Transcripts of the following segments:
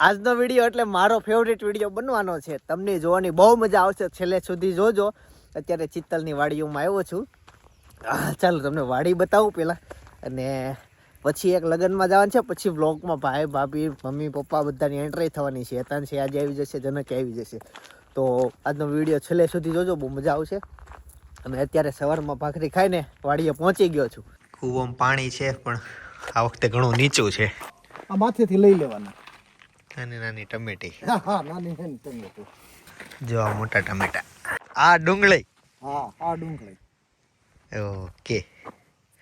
આજનો વીડિયો એટલે મારો ફેવરેટ વીડિયો બનવાનો છે. તમને જોવાની બહુ મજા આવશે. છેલ્લે સુધી જોજો. અત્યારે ચિત્તલની વાડીઓમાં આવ્યો છું. ચાલો તમને વાડી બતાવું પહેલાં. અને પછી એક લગ્નમાં જવાનું છે. પછી વ્લોગમાં ભાઈ ભાભી મમ્મી પપ્પા બધાની એન્ટ્રી થવાની છે. હેતાન છે આજે આવી જશે જનકે આવી જશે. તો આજનો વીડિયો છેલ્લે સુધી જોજો. બહુ મજા આવશે. અને અત્યારે સવારમાં ભાખરી ખાઈને વાડીએ પહોંચી ગયો છું. કૂવામાં પાણી છે પણ આ વખતે ઘણું નીચું છે. આ માથેથી લઈ લેવાના. નાની નાની ટમેટી. હા નાની નાની ટમેટી. જો આ મોટા ટમેટા. આ ડુંગળી. હા આ ડુંગળી. ઓકે.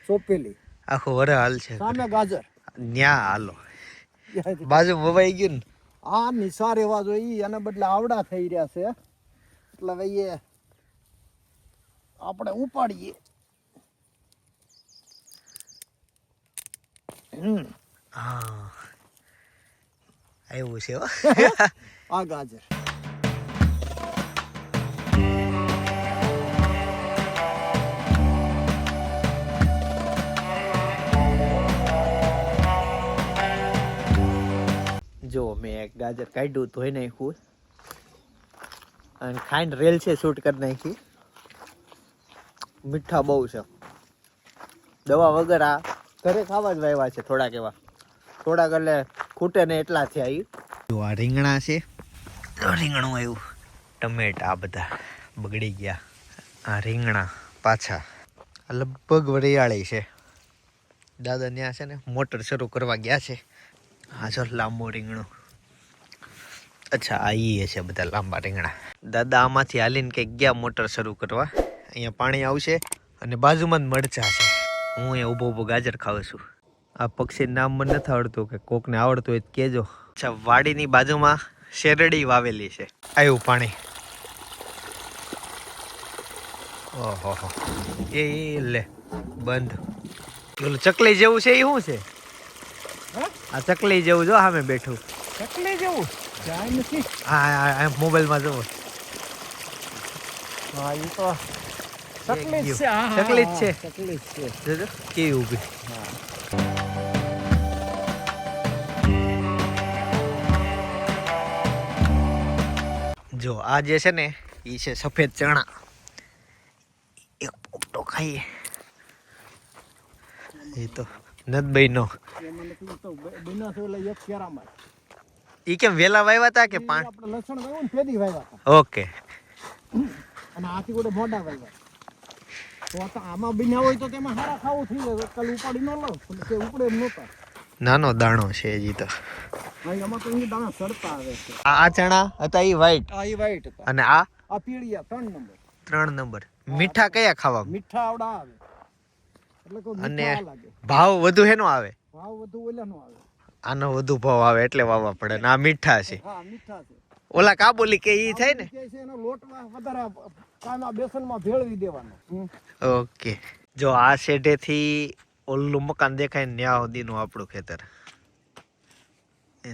સોપેલી. આખો વરે હાલ છે. સામે ગાજર. ન્યા હાલો. બાજુ મોબાઈ ગયું ને? આ નિસાર એવા જોઈ અને બદલે આવડા થઈ રહ્યા છે. એટલે ભાઈ આપણે ઉપાડીએ. હમ. હા. આવ્યું છે હો. આ ગાજર. જો મેં એક ગાજર કાઢ્યું ધોઈ નાખ્યું. અને ખાંડ રેલ છે શૂટ કરી નાખી. મીઠા બહુ છે. દવા વગર આ ઘરે ખાવા જ વાવ્યા છે થોડાક એવા. થોડાક એટલે ખૂટે ને એટલા થયા ઈ. જો આ રીંગણા છે રીંગણું આવ્યું. ટમેટા, આ બધા બગડી ગયા. આ રીંગણા પાછા લગભગ વરિયાળી છે. દાદા ત્યાં છે ને મોટર શરૂ કરવા ગયા છે. હા સર લાંબો રીંગણું. અચ્છા, આ છે બધા લાંબા રીંગણા. દાદા આમાંથી હાલીને કંઈક ગયા મોટર શરૂ કરવા. અહીંયા પાણી આવશે અને બાજુમાં જ મરચા છે. હું અહીંયા ઊભો ઊભો ગાજર ખાઉં છું. આ પક્ષી નામ મને નથી આવડતું કે કોકને આવડતું હોય કેજો અચ્છા વાડીની બાજુમાં શેરડી વાવેલી છે. આવ્યું પાણી. ઓહો એ લે બંધ. પેલું ચકલી જેવું છે એ શું છે? આ ચકલી જેવું જો સામે બેઠું. ચકલી જેવું? જાય નથી. હા હા, મોબાઈલ મોબાઈલમાં જવું હા એ તો ચકલી જ છે. ચકલી જ છે. કેવી ઊભી. હા. જો આ જે છે ને એ છે સફેદ ચણા. એક પોપટો ખાઈએ. એ તો નદભાઈ નો એમાં નથી તો બ- બન્યા. છે એટલે એક કેરામાં એ કેમ વેલા વાવ્યા હતા કે પાણ? લસણ વાવ્યું ને પેદી વાવ્યા ઓકે. અને આથી ગોડે મોઢા વાવ્યા તો આમાં બન્યા હોય તો તેમાં સારા ખાવું થઈ જાય. કાલ ઉપાડી ન ઉપડે એમ નહોતા. નાનો દાણો છે હજી તો. આ ચણા હતા એ વ્હાઈટ આ એ વ્હાઈટ હતા. અને આ? આ પીળિયા ત્રણ નંબર. ત્રણ નંબર. મીઠા કયા ખાવા? મીઠા આવડા આવે. એટલે અને ભાવ વધુ હેનો આવે? ભાવ વધુ ઓલાનો આવે. આનો વધુ ભાવ આવે એટલે વાવવા પડે ને આ મીઠા છે. હા મીઠા છે. ઓલા કાબોલી કે ઈ થાય ને? એનો લોટમાં વધારે કાના બેસનમાં ભેળવી દેવાનો. ઓકે. જો આ શેઢેથી ઓલું મકાન દેખાય ને ત્યાં સુધીનું આપણું ખેતર.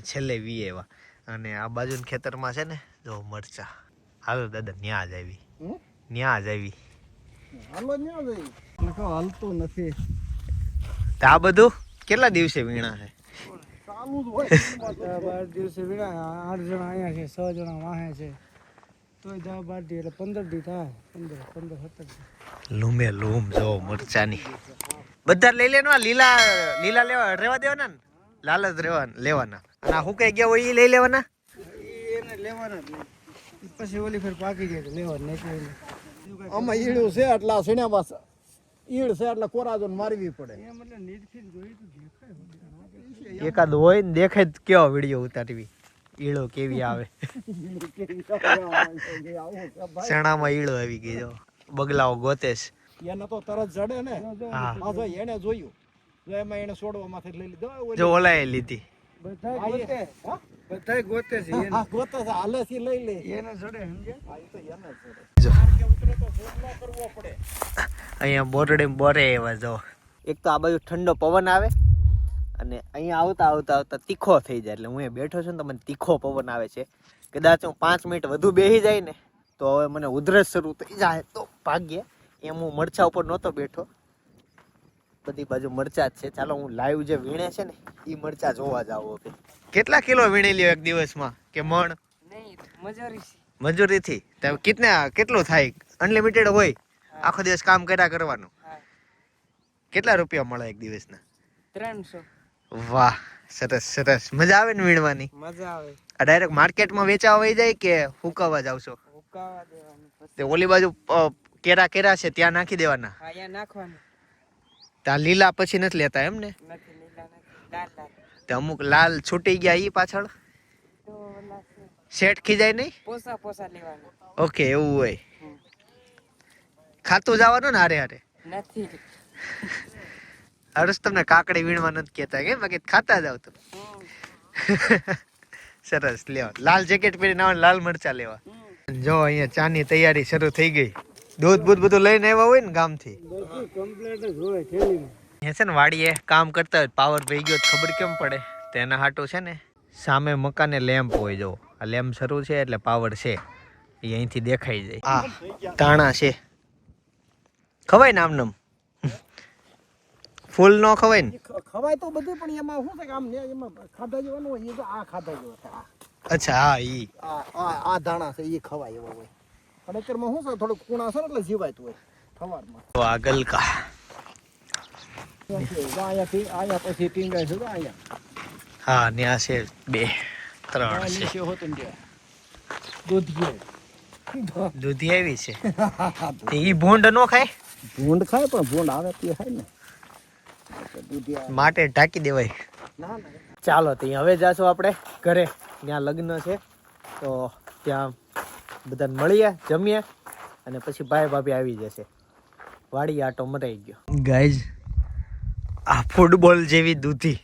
છેલ્લે વી એવા. અને આ બાજુના ખેતરમાં છે ને જો મરચા. હાલો દાદા ન્યા જ આવી? ન્યા જ આવી. હાલો ન્યા એટલે કહો હાલતું નથી. આ બધું કેટલા દિવસે વીણા છે? જ બાર દિવસે વીણા આઠ જણા અહીંયા છે છ જણા વાહે છે. તોય દસ બાર દી એટલે પંદર દી થાય. પંદર પંદર સત્તર લૂમે લૂમ જો મરચાની. બધા લઈ લેવા લીલા લીલા લેવા રેવા દેવાના ને? લાલ જ રેવા લેવાના. અને આ હુકાઈ ગયા હોય એ લઈ લેવાના? એને લેવાના જ પછી ઓલી ફેર પાકી જાય તો લેવા નહીં કોઈ આમાં ઈડું છે એટલે આ સીણા બસ ઈડ છે એટલે કોરાજો મારવી પડે. એમ એટલે નીરખીને જોઈ તો દેખાય એકાદ હોય ને દેખાય કેવો વીડિયો ઉતારવી? ઈળો કેવી આવે? ચણામાં ઈળો આવી ગઈ જો. બગલાઓ ગોતેશ એને તો તરત જડે ને. હા. આ જો એને જોયું. જો એમાં એને છોડવામાંથી લઈ લીધો. જો ઓલાએ લીધી. બધા આ ગોતે. એ- હા? બધા ગોતે છે એને. હા, ગોતે છે હાલેથી લઈ લે. એને ચડે સમજે હા, ઈ તો એને જ જડે. જો. માર્કે ઉતરે તો ફોન ન કરવો પડે. અહીંયા બોરડે બોરે એવા જો. એક તો આ બાજુ ઠંડો પવન આવે અને અહીંયા આવતા આવતા આવતા તીખો થઈ જાય. એટલે હું અહીંયા બેઠો છું ને તો મને તીખો પવન આવે છે. કદાચ હું પાંચ મિનિટ વધુ બેસી જાય ને તો હવે મને ઉધરસ શરૂ થઈ જાય. તો ભાગ્ય એમ હું મરચા ઉપર નહોતો બેઠો. બધી બાજુ મરચા જ છે. ચાલો હું લાઈવ જે વીણે છે ને એ મરચા જોવા જાવ હવે. કેટલા કિલો વીણી લ્યો એક દિવસમાં? કે મણ? નહીં મજૂરી થી તો કેટલા કેટલું થાય? અનલિમિટેડ હોય. આખો દિવસ કામ કર્યા કરવાનું. કેટલા રૂપિયા મળે એક દિવસના? ત્રણસો. વાહ સરસ સરસ. મજા આવે ને વીણવાની? મજા આવે. આ ડાયરેક્ટ માર્કેટમાં વેચાવા વહી જાય કે હુકાવા જાવ છો? હુકાવા દેવાનું તે ઓલી બાજુ કેરા કેરા છે ત્યાં નાખી દેવાના? હા, ત્યાં નાખવાનું. ત્યાં લીલા પછી નથી લેતા એમ ને તે અમુક લાલ છૂટી ગયા ઈ પાછળ. શેઠ ખીજાય નહીં? પોસા પોસા લેવાના. ઓકે એવું હોય. ખાતું જવાનું ને હારે હારે? નથી. તમને કાકડી વીણવા નથી કહેતા કે બાકી ખાતા જાવ તો. સરસ લેવા લાલ જેકેટ પહેરીને લાલ મરચા લેવા. જો અહીંયા ચાની તૈયારી શરૂ થઈ ગઈ. દૂધ બૂધ બધું લઈને આવ્યા હોય ને ગામથી? થી કમ્પ્લીટ જ હોય થેલીમાં. છે ને વાડીએ કામ કરતા પાવર વહી ગયો ખબર કેમ પડે? તેના હાટું છે ને સામે મકાને લેમ્પ હોય જો. આ લેમ્પ શરૂ છે એટલે પાવર છે. એ અહીંથી દેખાઈ જાય. આ તાણા છે. ખવાય ને આમનમ? ફૂલ નો ખવાય ને? ખવાય તો બધું પણ એમાં શું છે કે આમ એમાં ખાધા જેવાનું હોય એ તો આ ખાધા જેવો અચ્છા હા ઈ. આ આ આ દાણા છે એ ખવાય એવા હોય. પણ અત્યારમાં શું છે થોડુંક કુણા છે ને એટલે જીવાયતું હોય સવારમાં. તો આ ગલકા. અહીંયાથી અહીંયા પછી ટીંગાય છે અહીંયા. હા ન્યા છે બે ત્રણ છે. હોતું દૂધ ઘી દૂધી આવી છે? ઈ ભૂંડ નો ખાય? ભૂંડ ખાય પણ ભૂંડ આવે તે ખાય ને. દૂધિયા. માટે ઢાંકી દેવાય. ના ના. ચાલો ત્યાં હવે જાશું આપણે ઘરે. ત્યાં લગ્ન છે તો ત્યાં બધાને મળીએ જમીએ અને પછી ભાઈ ભાભી આવી જશે. વાડી આટો મરાઈ ગયો. ગાઈઝ આ ફૂટબોલ જેવી દૂધી.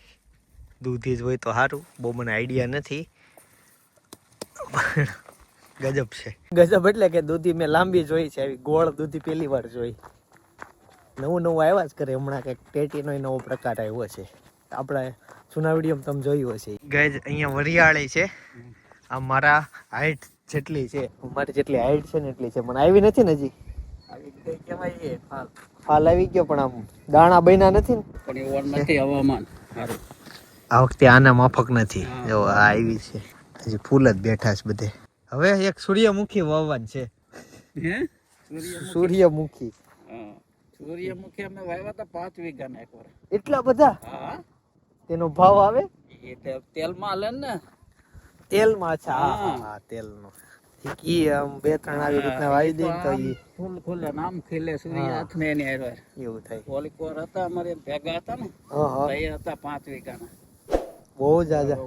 દૂધી જ હોય તો સારું બહુ મને આઈડિયા નથી. ગજબ છે. ગજબ એટલે કે દૂધી મેં લાંબી જોઈ છે આવી ગોળ દૂધી પહેલી વાર જોઈ. નવું નવું આવ્યા જ કરે હમણાં કંઈક ટેટીનો નવો પ્રકાર આવ્યો છે. આપણે જૂના વીડિયો તમે જોયું હશે. ગાઈઝ અહીંયા વરિયાળી છે. આ મારા હાઈટ જેટલી છે મારી જેટલી હાઈટ છે ને એટલી છે. મને આવી નથી ને હજી? ફાલ. આવી ગયો પણ આમ દાણા બન્યા નથી ને? પણ નથી હવામાન. આ વખતે આના માફક નથી. જો આ આવી છે. હજી ફૂલ જ બેઠા છે બધે. હવે એક સૂર્યમુખી વાવવાન છે. હે? સૂર્યમુખી? સૂર્યમુખી. અમે વાવ્યા હતા પાંચ વીઘાના એકવાર એટલા બધા? તેનો ભાવ આવે? એ તેલમાં હાલે ને. તેલમાં અચ્છા હા. તેલનો. ઈ આમ બે ત્રણ આવી રીતના વાવી દે તો ઈ ફૂલ ખુલે નામ ખીલે સૂર્ય હાથ હાથને એની હારે. એવું થાય. ઓલી કોર હતા અમારે ભેગા હતા ને હા હા. એ હતા પાંચ વીઘાના. બહુ જાજા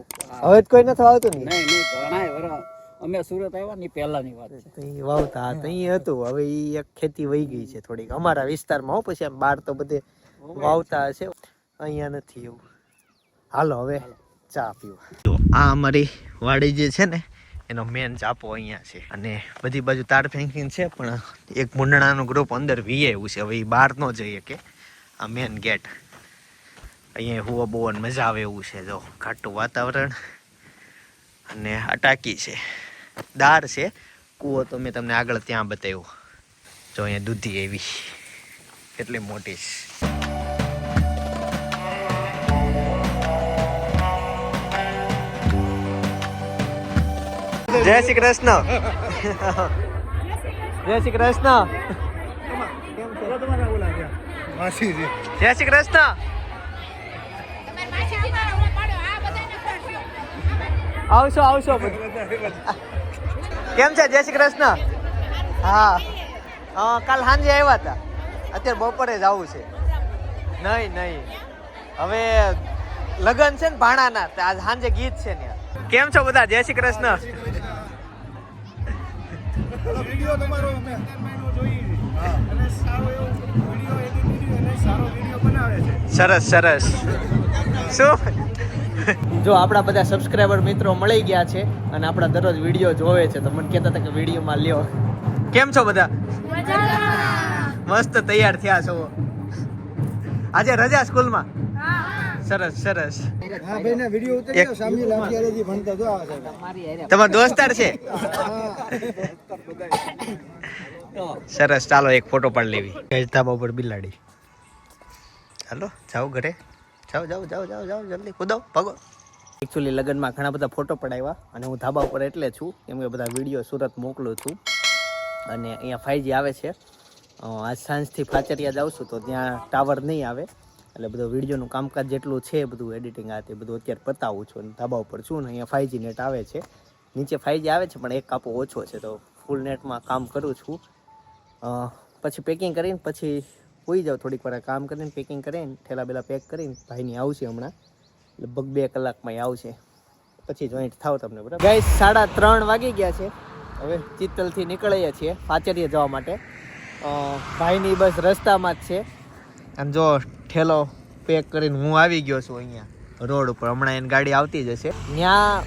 હવે કોઈ નથી વાવતું ને? નહીં નહીં ઘણાય વરા અમે સુરત આવ્યા ની પહેલાની વાત છે. તઈ વાવતા તઈ હતું. હવે ઈ એક ખેતી વહી ગઈ છે થોડીક. અમારા વિસ્તારમાં હો પછી આમ બહાર તો બધે વાવતા હશે. અહીંયા નથી એવું. હાલો હવે. ચા પીવા. તો આ અમારી વાડી જે છે ને, એનો મેન ચાપો અહીંયા છે. અને બધી બાજુ તાર ફેંકીને છે, પણ એક મુંડણાનું ગ્રુપ અંદર વી આવ્યું છે. હવે એ બહાર ન જઈએ કે આ મેન ગેટ અહીંયા હુવા બહુ મજા આવે એવું છે. જો ઘાટું વાતાવરણ અને અટાકી છે. દાર છે. કૂવો તો મેં તમને આગળ ત્યાં બતાવ્યો. જો, અહીંયા દૂધી એવી કેટલી મોટી છે. જય શ્રી કૃષ્ણ. જય શ્રી કૃષ્ણ. જય શ્રી કૃષ્ણ. આવશો આવશો. કેમ છે? જય શ્રી કૃષ્ણ. હા. હા કાલ સાંજે આવ્યા હતા. અત્યારે બપોરે જ આવું છે. નહીં નહીં. હવે લગન છે ને ભાણાના આજ સાંજે ગીત છે ને. કેમ છો બધા? જય શ્રી કૃષ્ણ. વીડિયો તમારો અને સારો એવો વીડિયો એડિટિંગ અને સારો વીડિયો બનાવે છે. સરસ સરસ. શું? જો આપણા બધા સબસ્ક્રાઈબર મિત્રો મળી ગયા છે અને આપણા દરરોજ વીડિયો જોવે છે તો મને કહેતા હતા કે વિડીયોમાં લ્યો. કેમ છો બધા? મસ્ત તૈયાર થયા છો. આજે રજા સ્કૂલમાં. સરસ સરસ. હા ભાઈ ના વીડિયો ઉતરી ગયો સામી લાઠીયારેથી ભણતા જો આવે છે. તમારો દોસ્તાર છે? સરસ ચાલો એક ફોટો પાડી લેવી. ગજતાબા ધાબા ઉપર બિલાડી. હાલો જાઓ ઘરે. જાઓ જાઓ જાઓ જાઓ જાઓ જલ્દી કૂદો ભાગો. એકચ્યુઅલી લગ્નમાં ઘણા બધા ફોટો પડાવ્યા અને હું ધાબા ઉપર એટલે છું કેમ કે બધા વીડિયો સુરત મોકલું છું. અને અહીંયા ફાઈવજી આવે છે. આજ સાંજથી ફાચરિયા જાઉં છું તો ત્યાં ટાવર નહીં આવે. એટલે બધું વિડીયોનું કામકાજ જેટલું છે બધું એડિટિંગ આ તે બધું અત્યારે પતાવું છું અને ધાબા ઉપર છું ને અહીંયા ફાઈવજી નેટ આવે છે. નીચે ફાઈવજી આવે છે, પણ એક કાપો ઓછો છે, તો ફૂલ નેટમાં કામ કરું છું. પછી પેકિંગ કરીને પછી હોઈ જાઉં થોડીક વાર કામ કરીને પેકિંગ કરીને, ઠેલા બેલા પેક કરીને, ભાઈની આવશે હમણાં. લગભગ બે કલાકમાં આવશે. પછી જોઈન્ટ થાવ તમને, બરાબર? ગાય સાડા ત્રણ વાગી ગયા છે. હવે ચિત્તલથી નીકળીએ છીએ પાચરીએ જવા માટે. ભાઈની બસ રસ્તામાં જ છે. અને જો ઠેલો પેક કરીને હું આવી ગયો છું અહીંયા રોડ ઉપર. હમણાં એની ગાડી આવતી જ હશે. ત્યાં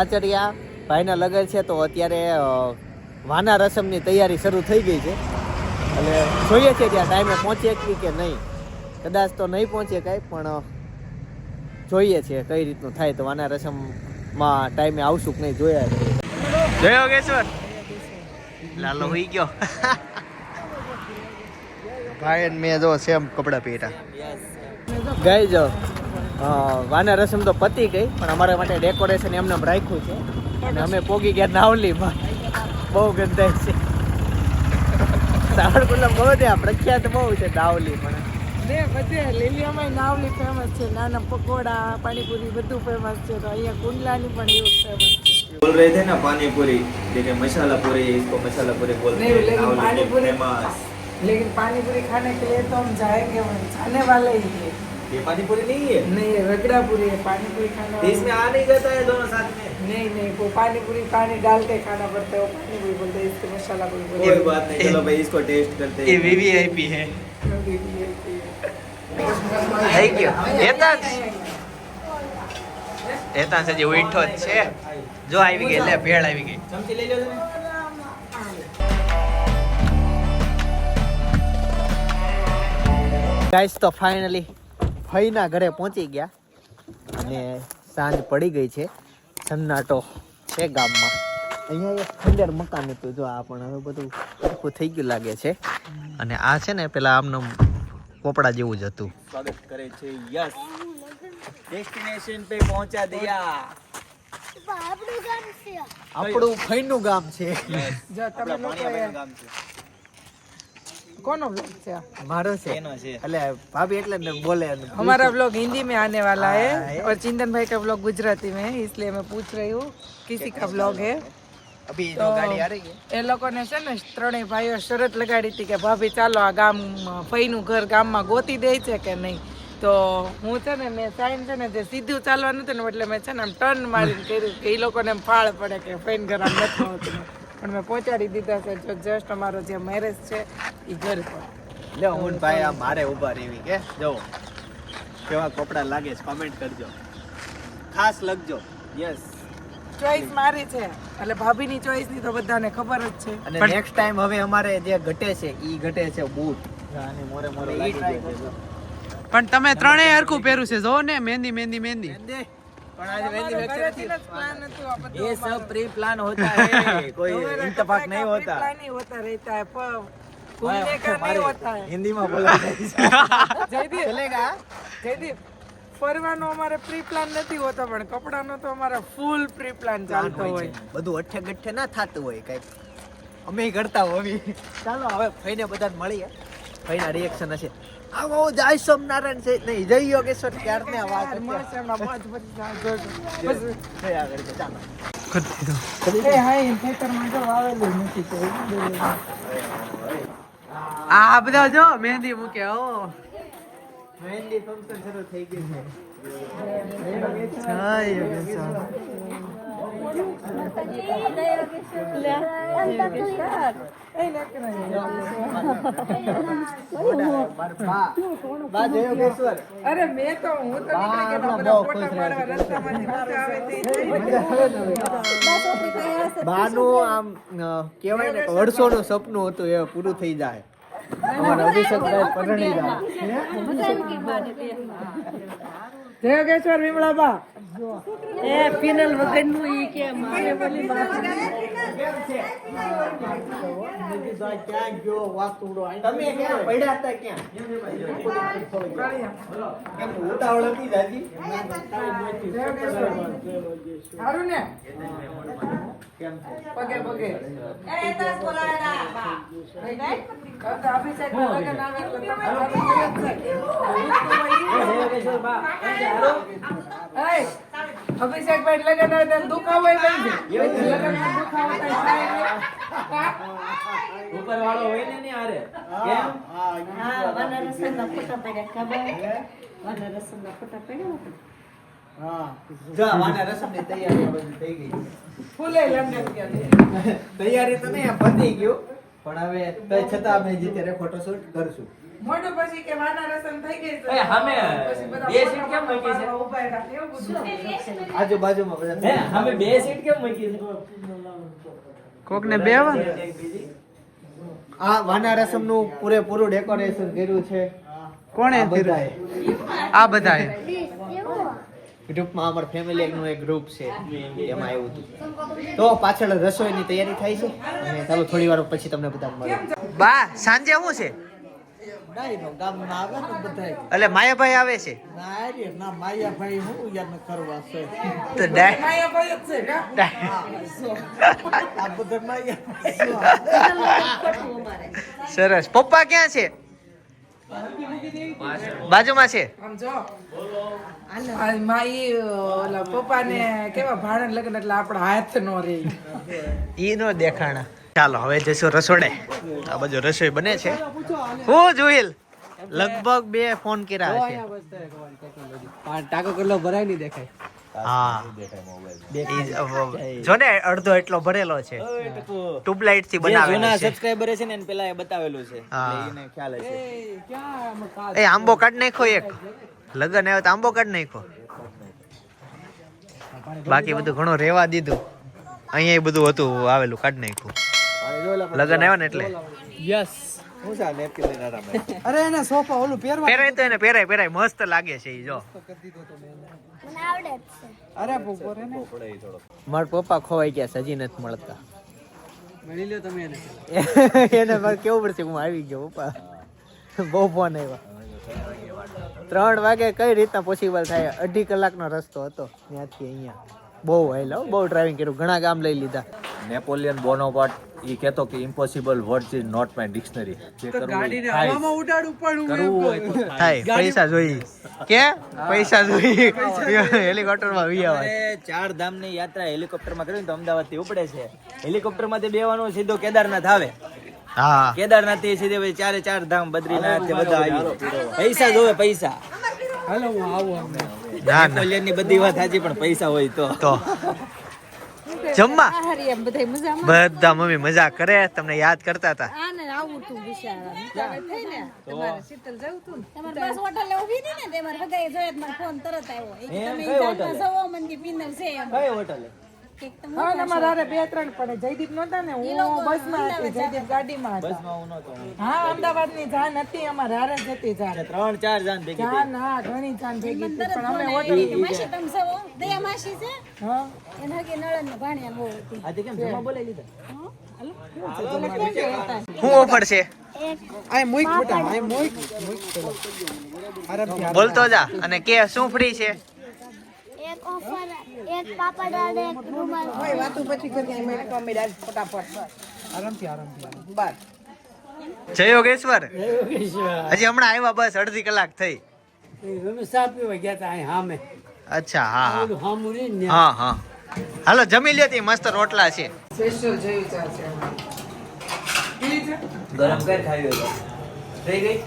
આચર્યા ભાઈના લગન છે તો અત્યારે વાના રસમની તૈયારી શરૂ થઈ ગઈ છે. એટલે જોઈએ છે ત્યાં ટાઈમે પહોંચીએ કે કે નહીં. કદાચ તો નહીં પહોંચીએ કાંઈ પણ જોઈએ છે કઈ રીતનું થાય તો વાના રસમમાં ટાઈમે આવશું કે નહીં જોયા જય યોગેશ્વર. લાલો હોઈ ગયો. ભાઈ મેં જો સેમ કપડાં પહેર્યા. ગઈ જો વાના રસમ તો પતી ગઈ પણ અમારા માટે ડેકોરેશન એમને રાખ્યું છે. અને અમે પોગી ગયા નાવલીમાં. બહુ ગંધાય છે. સાવરકુંડલા બહુ ત્યાં પ્રખ્યાત બહુ છે નાવલી પણ. લીલીયામાં નાવલી ફેમસ છે નાના પકોડા પાણીપુરી બધું ફેમસ છે તો અહીંયા કુંડલાની પણ એવું ફેમસ છે. બોલ રહે છે ને પાણીપુરી જેને મસાલા પૂરી મસાલા પૂરી બોલ પાણીપુરી. ફેમસ लेकिन नावली पानी के पूरी- फेमस लेकिन पानी पूरी खाने के लिए तो हम जाएंगे वहीं जाने वाले ही है ये पानी पूरी नहीं है नहीं रगड़ा पूरी है पानी पूरी खाने तो इसमें वाले- आ नहीं जाता है दोनों साथ में नहीं नहीं वो पानी पूरी पानी डाल के खाना पड़ता है वो पानी पूरी बोलते हैं इसको मसाला पूरी बोलते कोई बात नहीं चलो भाई इसको टेस्ट करते हैं વીવીઆઈપી હે થઈ ગયો હેતાંશ હેતાંશ હજી ઉઠો જ છે જો આવી ગઈ લે ભેળ આવી ગઈ चमची ले लो तुम ગાઈસ તો ફાઇનલી ફઈના ઘરે પહોંચી ગયા. અને સાંજ પડી ગઈ છે. સન્નાટો છે ગામમાં. અહીંયા એક ખંડેર મકાન હતું. જો આ પણ હવે બધું આખું થઈ ગયું લાગે છે. અને આ છે ને પેલા આમનો પોપડા જેવું જ હતું. સ્વાગત કરે છે. યસ ડેસ્ટિનેશન પે પહોંચા દિયા. આપણું ગામ છે. આપણું ફઈનું ગામ છે. જો તમે લોકો ગામ છે. કોનો બ્લોગ છે આ? મારો છે એનો છે એટલે ભાભી એટલે ને બોલે અને हमारा ब्लॉग हिंदी में आने वाला हाँ, है है। और चिंतन भाई का ब्लॉग गुजराती में है इसलिए मैं पूछ रही हूँ किसी का ब्लॉग है અભી તો જો ગાડી આ રહી है એ લોકોને છે ને ત્રણેય ભાઈઓ શરત લગાડી હતી કે ભાભી ચાલો આ ગામ ફઈનું ઘર ગામમાં ગોતી દે છે કે નહીં તો હું છે ને મેં સાઈન છે ને જે સીધું ચાલવાનું હતું ને એટલે મેં છે ને આમ ટર્ન મારીને કર્યું કે એ લોકોને એમ ફાળ પડે કે ફઈન ઘર આમ નથી હોતું પણ મેં પહોંચાડી દીધા છે. જો જસ્ટ અમારો જે મેરેજ છે એ ઘર પર. લે હું ભાઈ આ મારે ઊભા રહેવી કે? જો કેવા કપડા લાગે છે કમેન્ટ કરજો. ખાસ લખજો. યસ ચોઈસ મારી છે. એટલે ભાભીની ચોઈસની તો બધાને ખબર જ છે. અને નેક્સ્ટ ટાઈમ હવે અમારે જે ઘટે છે ઈ ઘટે છે બૂટ. આને મોરે મોરે લાગી કરજો. પણ તમે ત્રણેય હરખું પહેર્યું છે. જો ને મહેંદી મહેંદી. મહેંદી? મહેંદી. પણ આજે મહેંદી અમારો lecture ઘરેથી નથી. જ plan હતું આ બધું ये અમારું. सब प्री प्लान होता है कोई हमारा इंतफाक कपड़े नहीं का होता प्री-प्लान ही होता रहता है पर घूमने का नहीं होता है हिंदी में बोला જયદીપ ચલેગા જયદીપ ફરવાનો અમારે પ્રી પ્લાન નથી હોતો પણ કપડાનો તો અમારે ફૂલ પ્રી પ્લાન ચાલતો હોય બધું અઠ્ઠે ગઠ્ઠે ના થતું હોય કઈક અમે કરતા હોવી ચાલો હવે ફઈને બધા મળીએ ફઈના રિએક્શન હશે આવો જય સોમનારાયણ છે નહીં જય યોગેશ્વર ક્યારને વાત હતી. મસ્ત પાંચ પછી સાંજ જોજો. બસ. જય આગળ ચાલો એ હા એ ખેતરમાં જો વાવેલું નથી તો આ બધા જો મહેંદી મૂકે ઓ મહેંદી ફંક્શન શરૂ થઈ ગયું છે જય યોગેશ્વર. અરે મેં તો હું તો. બાનું આમ કેવાય ને અડસો નું સપનું હતું એ પૂરું થઈ જાય. અમારા અભિષેક પરણી જાય. જય વિમળાબા. એ પિનલ વગરનું ઈ કે મારે બોલી વાત ક્યાં ગયો વાતુડો તમે ક્યાં પડ્યા હતા ક્યાં? કેમ ઉતાવળ હતી દાદી? સારું ને કેમ પગે પગે. ના લગ્ન આવે જાય. લગ્નમાં દુખાવો કાંઈ થાય ઉપર વાળો હોય ને ને હારે. કેમ? હા વનરસનના ફોટા પડ્યા. ખબર? વનરસનના ફોટા પડ્યા. તૈયારી બધી થઈ ગઈ. ફૂલે લંડન ગયા છે. તૈયારી તો નહીં પતી ગયું. પણ હવે છતાં અમે જે ત્યારે ફોટોશૂટ કરશું. મોઢું પછી કે વાના રસમ થઈ ગઈ છે. બધા બે સીટ કેમ મૂકી છે? બધું. આજુબાજુમાં હે બધા અમે બે સીટ કેમ મૂકી છે? કોક ને બે આ વાના રસમનું પૂરેપૂરું ડેકોરેશન કર્યું છે. કોણે આ કર્યું? આ બધાએ. ગ્રુપમાં અમાર ફેમિલીનું એક ગ્રુપ છે એમાં આવ્યું હતું. તો પાછળ રસોઈની તૈયારી થાય છે. અને ચાલો થોડી વાર પછી તમને બધા મળે બા સાંજે શું છે? એટલે માયાભાઈ આવે છે? ના રે ના માયાભાઈ હું કરવા છે. તો ડા- માયાભાઈ જ છે કા? આ બધા માયા ખોટું અમારે સરસ. પપ્પા ક્યાં છે? બાજુમાં છે. પપ્પાને કેવા લગ્ન એટલે આપણા હાથ નો રે. ઈ નો દેખાણા. ચાલો હવે જશું રસોડે. આ બાજુ રસોઈ બને છે. હું જોઈલ લગભગ બે ફોન કર્યા છે ટાકો કેટલો ભરાય નહીં દેખાય. જ, અ, જો ને અડધો એટલો ભરેલો છે. ટ્યુબલાઇટથી બનાવેલો છે. સબસ્ક્રાઇબર છે ને એને પેલા એ બતાવેલું છે. એને ખ્યાલ હશે. એ આંબો કાઢ નાખો એક. લગન આવ્યો તો આંબો કાઢ નાખો. બાકી બધું ઘણું રેવા દીધું. અહીંયા બધું હતું આવેલું કાઢ નાખ્યું. લગન આવ્યા ને એટલે? યસ. અરે એને સોફા ઓલું પહેરવા પહેરાય તો એને પહેરાય પહેરાય. મસ્ત લાગે છે એ જો. અરે બપોરે ને. માર પપ્પા ખોવાઈ ગયા સજી હજી નથી મળતા. મળી લ્યો તમે એને. એને મારે કેવું પડશે હું આવી ગયો પપ્પા. બહુ ફોન આવ્યા. ત્રણ વાગે કઈ રીતના પોસિબલ થાય? અઢી કલાકનો રસ્તો હતો ત્યાંથી અહીંયા. બહુ હાલ બહુ ડ્રાઇવિંગ કર્યું. ઘણા ગામ લઈ લીધા. નેપોલિયન બોનોપાર્ટ એ કહેતો કે impossible words is not my dictionary જે કરવું હોય. થાય. થાય. પૈસા જોઈ કે? પૈસા જોઈ હેલિકોપ્ટરમાં વી આવે ચાર ધામની યાત્રા હેલિકોપ્ટરમાં કરીને તો અમદાવાદથી ઉપડે છે. હેલિકોપ્ટરમાંથી બેવાનું સીધો કેદારનાથ આવે. હા. કેદારનાથથી સીધે પછી ચારે ચાર ધામ બદ્રીનાથ બધા આવી. પૈસા જોવે પૈસા. હેલો હું આવું અમને ના ના. નેપોલિયન બધી વાત સાચી પણ પૈસા હોય તો. તો. જમવા? બધા મમ્મી મજા કરે તમને યાદ કરતા હતા. હોટલે? કે તમે જાણતા સવો મન કે પિનલ છે. એમ કઈ હોટલે કે તમે હા ને મારા બે ત્રણ પણ જયદીપ નહોતા ને હું બસમાં હતી જયદીપ ગાડીમાં હતા. બસમાં હું નહોતો હા અમદાવાદ જાન હતી અમારે હારે જ હતી જાન. ત્રણ ચાર જાન ભેગી જાન હા ઘણી જાન ભેગી હતી પણ અમે હોટલ માસી તમે સવો દયા માસી છે? હા. એના કે નળન ભાણિયા બહુ હતી. આજે કેમ લીધા? ઓફર છે? બોલતો જા અને કે શું ફ્રી છે? એક ઓફર એક પાપડ અને એક રૂમાલ. વાતું પછી કરી મેં કોમેડી ફટાફટ. આરામથી આરામથી બસ. જય યોગેશ્વર. હજી હમણાં આવ્યા બસ અડધી કલાક થઈ. ચા ગયા હતા અહીં અચ્છા હા હા. હા હા. હાલો જમી લેતી મસ્ત રોટલા છે. સ્પેશિયલ જેવી ચા છે. અમારે. પીવી છે ગરમ કર ખાવી હોય થઈ ગઈ?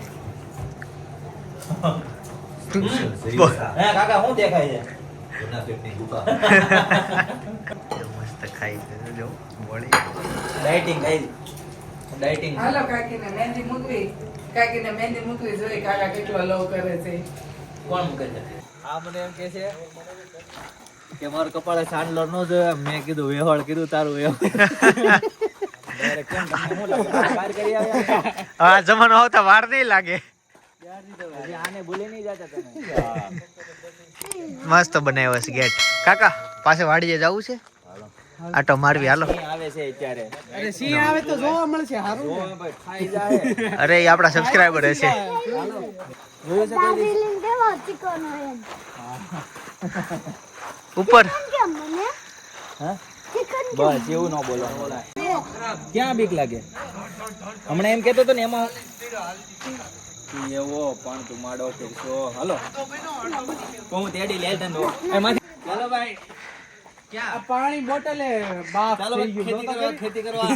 કાકા શું દેખાય છે? મસ્ત ખાઈ જો વળી ડાયટિંગ કઈ ડાયટિંગ હાલો કાકીને મહેંદી મૂકવી. કાકીને મહેંદી મૂકવી જોઈ કાકા કેટલો લવ કરે છે. કોણ મૂકે છે? આ મને એમ કે છે કે મારો કપાળે સાંડલો ન જોયો મેં કીધું વેહોળ કીધું તારું વેહોળ આ જમાનો આવતા વાર નહીં લાગે. આને ભૂલી નહીં જતા તમે. મસ્ત બનાવ્યો છે ગેટ. કાકા પાસે વાડીએ જવું છે? આટો મારવી હાલો. આવે છે અત્યારે. અરે સિંહ આવે તો જોવા મળશે હારું. ને. જો ભાઈ ખાઈ જાય. અરે એ આપણા સબસ્ક્રાઈબર હશે. ઉપર. કેમ મને હા? ચિકન બસ એવું ન બોલો ક્યાં બીક લાગે? હમણાં એમ કેતો તો ને એમાં એવો પણ ધુમાડો કરશો હાલો. હું તેડી લે તને એમાંથી ચાલો ભાઈ. પાણી બોટલે બાપ ચાલો થઈ ગયું. ખેતી કરવા ખેતી કરવા.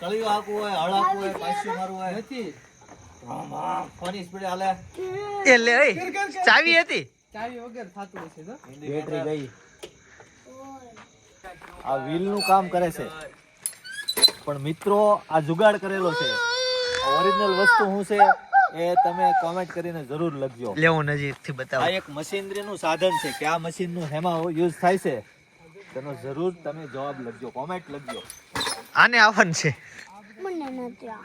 કળિયું હાંકવું હોય હળ હાંકવું હોય પાછું મારવું હોય. નથી. આમ આમ ફોની સ્પીડ હાલે. એ લે ચાવી હતી? ચાવી વગર થતું હશે તો? બેટરી ગઈ. આ વ્હીલનું કામ કરે છે. પણ મિત્રો આ જુગાડ કરેલો છે. ઓરિજિનલ વસ્તુ શું છે? એ તમે કોમેન્ટ કરીને જરૂર લખજો. લેવો નજીકથી બતાવો. આ એક મશીનરીનું સાધન છે કે આ મશીનનું હેમા યુઝ થાય છે? તેનો જરૂર તમે જવાબ લખજો કોમેન્ટ લખજો. આને આવન છે.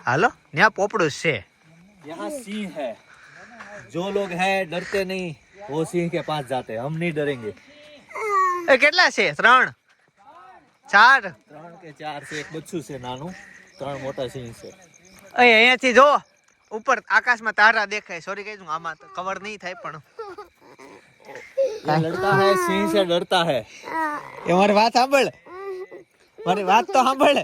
હાલો ત્યાં પોપડું છે. યહાં સિંહ હે. જો લોગ હે ડરતે નહીં. વો સિંહ કે પાસ જાતે હમ નહીં ડરેંગે. એ કેટલા છે? ત્રણ? ચાર? ત્રણ કે ચાર છે એક બચ્છું છે નાનું. ત્રણ મોટા સિંહ છે. અહીંયાથી જો. ઉપર આકાશમાં તારા દેખાય. સોરી કહી દઉં આમાં તો કવર નહીં થાય પણ. લડતા હે સિંહ સે ડરતા હે. એ મારી વાત સાંભળ. મારી વાત તો સાંભળ.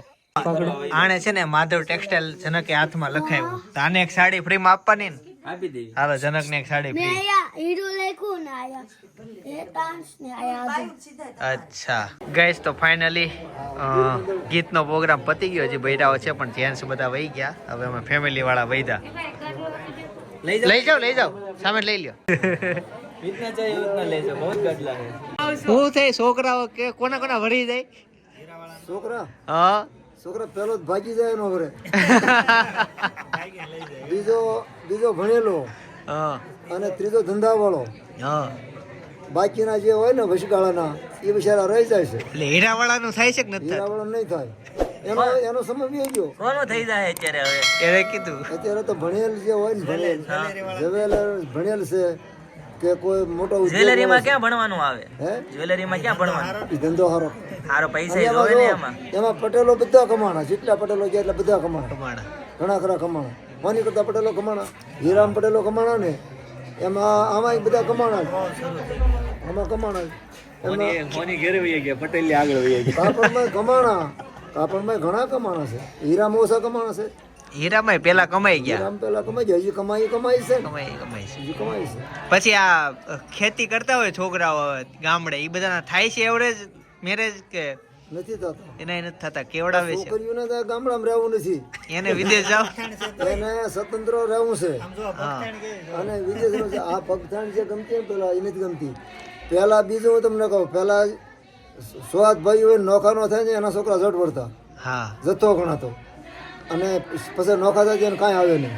આણે છે ને માધવ ટેક્સટાઇલ જનકે હાથમાં લખાયું. તો આને એક સાડી ફ્રીમાં આપવાની ને. આપી દેવી હાલો જનક ને સાડી મે હીરો લેકો ને આયા એ તાંસ ને આયા અચ્છા. ગાઈસ તો ફાઇનલી ગીતનો પ્રોગ્રામ પતી ગયો. છે ભૈરાઓ છે પણ જેન્ટ્સ બધા વહી ગયા. હવે અમે ફેમિલી વાળા વૈધા લઈ જાઓ. લઈ જાઓ લઈ જાઓ. સામે લઈ લ્યો. શું થાય છોકરાઓ કે કોના કોના વળી જાય? છોકરા? હા. છોકરા પેલો જ ભાગી જાય એનો ઘરે. બીજો બીજો ભણેલો હા. અને ત્રીજો ધંધા વાળો હા. બાકીના જે હોય ને વસગાળાના એ બિચારા રહી જાય છે. એટલે હીરા વાળાનું થાય છે કે નથી થતું? હીરાવાળો નહીં થાય. એનો એનો સમય બી ગયો. કોનો થઈ જાય અત્યારે હવે? એને કીધું. અત્યારે તો ભણેલ જે હોય ને ભણેલ જવેલર ભણેલ છે કે કોઈ મોટો જ્વેલરીમાં ક્યાં ભણવાનું આવે? હે? જ્વેલરીમાં ક્યાં ભણવાનું? ધંધો હારો. સારો પૈસા એમાં ને એમાં. પટેલો બધા કમાણા જેટલા પટેલો છે એટલા બધા કમાણા. કમાણા. ઘણા ખરા કમાણા. માની કરતા પટેલો કમાણા. હીરામ પટેલો કમાણા ને એમાં આમાં બધા કમાણા આમાં કમાણા. એમાં ઘેર વહી ગયા પટેલ આગળ વહી ગયા. કાપડમાં કમાણા. કાપડમાં ઘણા કમાણા છે. હીરામાં ઓછા કમાણા છે. હીરામાં પેલા કમાઈ ગયા. હીરામાં પેલા કમાઈ જાય હજી કમાઈ કમાઈ છે કમાઈ કમાઈ છે. હજી કમાઈ છે. પછી આ ખેતી કરતા હોય છોકરાઓ ગામડે એ બધાના થાય છે એવરેજ મેરેજ કે નથી થતો. એના એને થતા કેવડાવે છે? છોકરીઓને તો ગામડામાં રહેવું નથી. એને વિદેશ જાવ? એને સ્વતંત્ર રહેવું છે. હા અને વિદેશ છે. આ પગથાણ જે ગમતી ને પેલા એ નથી ગમતી. પેલા બીજું હું તમને કહું પેલા સ્વાદ ભાઈ હોય નોખા નો થાય ને એના છોકરા ઝટ પડતા હા. જથ્થો ગણાતો. અને પછી નોખા થાય એને કાંઈ આવે નહીં.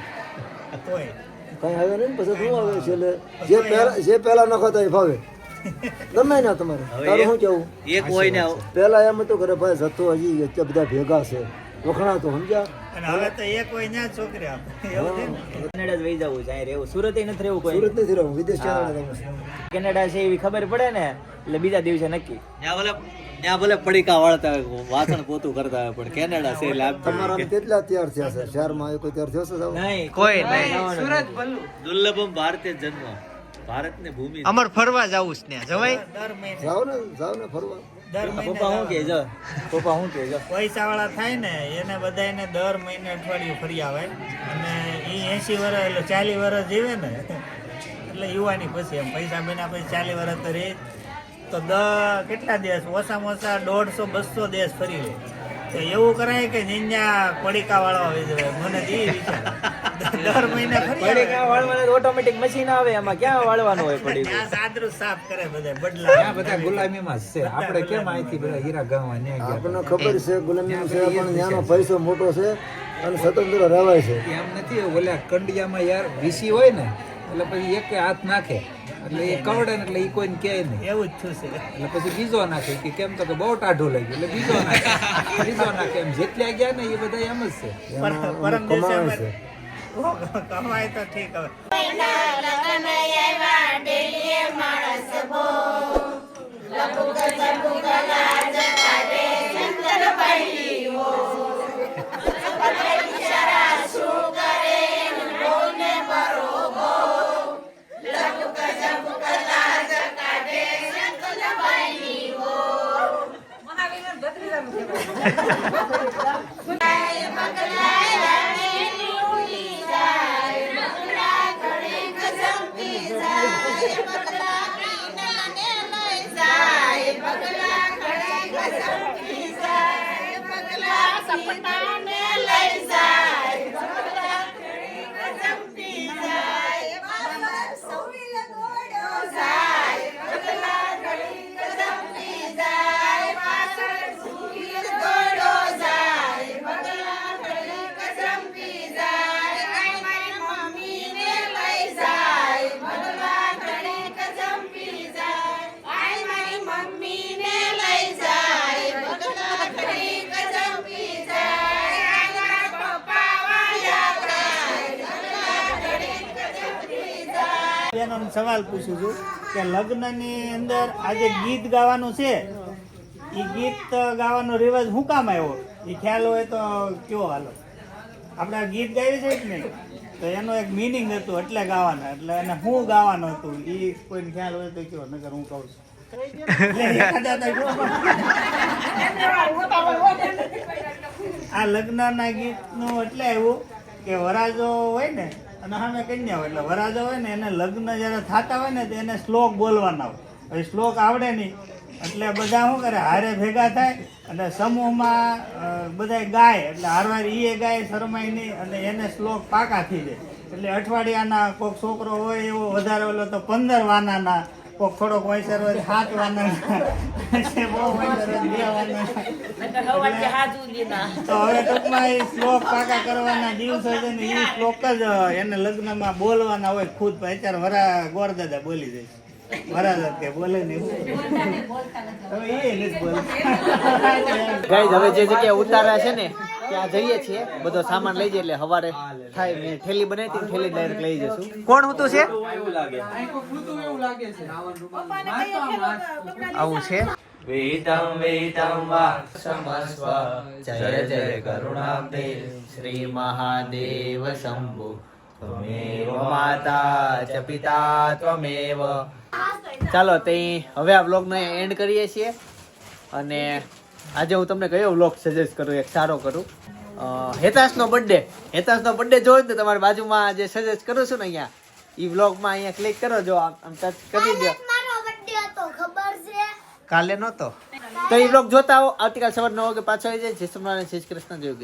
કાંઈ આવે નહીં પછી શું આવે છે? એટલે જે પહેલા જે પહેલા નોખા થાય એ ભાવે. ગમે ના તમારે. તારું શું કેવું? એક હોય ને પેલા એમ હતું કરે ભાઈ જથ્થો હજી બધા ભેગા છે. વખણાતો સમજ્યા? કેનેડા જ વહી જવું છે અહીં રહેવું. સુરત નથી રહેવું કોઈ. સુરત નથી રહેવું વિદેશ કેનેડા છે એવી ખબર પડે ને એટલે બીજા દિવસે નક્કી. ત્યાં ભલે ત્યાં ભલે પડીકા વાળતા હોય વાસણ પોતું કરતા હોય પણ કેનેડા છે એટલે તમારા કેટલા તૈયાર થયા છે? શહેરમાં એ કોઈ તૈયાર થયો છે નહીં કોઈ નહીં. સુરત દુર્લભમ ભારતીય જન્મ. ભારતની ભૂમિ અમાર ફરવા જવું છે ત્યાં. જવાય? જાઓ ને જાઓ ને ફરવા. પપ્પા કે પપ્પા કે છે? પૈસા વાળા થાય ને એને બધાને દર મહિને અઠવાડિયું ફરી આવે. અને એ એસી વર્ષ એટલે ચાલીસ વર્ષ જીવે ને એટલે યુવાની પછી એમ. પૈસા બન્યા પછી ચાલીસ વર્ષ તો રહે. તો દ કેટલા દિવસ? ઓછામાં ઓછા દોઢસો બસો દિવસ ફરી લે. તો એવું કરાય કે નિંજા પડીકા વાળો આવી જાય મને દી દર મહિને પડીકા વાળવાનું ઓટોમેટિક મશીન આવે એમાં ક્યાં વાળવાનું હોય પડી ત્યાં સાદરું સાફ કરે બધા બદલા બધા ગુલામીમાં છે. આપણે કેમ અહીંથી બધા હીરા ગાવા ને આપણને ખબર છે ગુલામીમાં છે પણ ત્યાંનો પૈસો મોટો છે અને સ્વતંત્ર રહેવાય છે. એમ નથી ઓલા કંડિયામાં યાર વીસી હોય ને એટલે પછી એક હાથ નાખે. એટલે એ કવડે ને એટલે એ કોઈને કહે નહીં. એવું જ થશે. એટલે પછી બીજો નાખે કે કેમ તો કે બહુ ટાઢો લઈ ગયો. એટલે બીજો નાખે. બીજો નાખે. એમ જેટલા ગયા ને એ બધા એમ જ છે. કમાય તો ઠીક હવે. માણસ મહાવીર ભદ્રીરામ કહેવાય. એનો સવાલ પૂછું છું કે લગ્નની અંદર આજે ગીત ગાવાનું છે? એ ગીત ગાવાનો રિવાજ હું કામ આવ્યો એ ખ્યાલ હોય તો કયો હાલો. આપણે ગીત ગાઈએ છે કે નહીં? તો એનો એક મિનિંગ હતું એટલે ગાવાના, એટલે એને હું ગાવાનું હતું એ કોઈને ખ્યાલ હોય તો કયો નગર હું કહું છું. આ લગ્નના ગીતનું એટલે એવું કે વરાજો હોય ને અને સામે કન્યા હોય, એટલે વરાજા હોય ને એને લગ્ન જ્યારે થતા હોય ને, તો એને શ્લોક બોલવાના હોય. હવે શ્લોક આવડે નહીં. એટલે બધા શું કરે? હારે ભેગા થાય અને સમૂહમાં બધા ગાય, એટલે હારવાર એ ગાય શરમાય નહીં અને એને શ્લોક પાકા થઈ જાય. એટલે અઠવાડિયાના કોઈક છોકરો હોય એવો વધારે ઓલો તો પંદર વાનાના કોક થોડોક વયસર હોય સાત બહુ હોય બે તો હવે ટૂંકમાં એ શ્લોક પાકા કરવાના દિવસો છે ને એ શ્લોક જ એને લગ્નમાં બોલવાના હોય ખુદ ભાઈ અત્યારે વરા ગોરદાદા બોલી જાય વરાદાદ કે બોલે નહીં હવે એ નથી બોલતા. હવે જે જગ્યાએ ઉતાર્યા છે ને ત્યાં જઈએ છીએ. બધો સામાન લઈ જઈએ એટલે સવારે થાય મેં થેલી બનાવી હતી થેલી ડાયરેક્ટ લઈ જશું કોણ હતું છે? આવું છે? વેદમ વેદમ વા સમસ્વ જય જય કરુણાબ્દે શ્રી મહાદેવ શંભુ. ત્વમેવ માતા ચ પિતા ત્વમેવ. ચાલો તે હવે આ વ્લોગને એન્ડ કરીએ છીએ. અને આજે હું તમને કયો બ્લોગ સજેસ્ટ કરું એક સારો કરું. હેતાશનો બર્થડે હેતાશનો બર્થડે જોયો ને તો તમારી બાજુમાં જે સજેસ્ટ કરું છું ને અહીંયા એ વ્લોગમાં અહીંયા ક્લિક કરો જો આમ ટચ કરી દો. મારો બર્થડે હતો ખબર છે? કાલે નહોતો. તો એ વ્લોગ જોતા આવો. આવતીકાલ સવાર નવ વાગે પાછો આવી જાય. જય સોમનાથ શ્રી કૃષ્ણ જય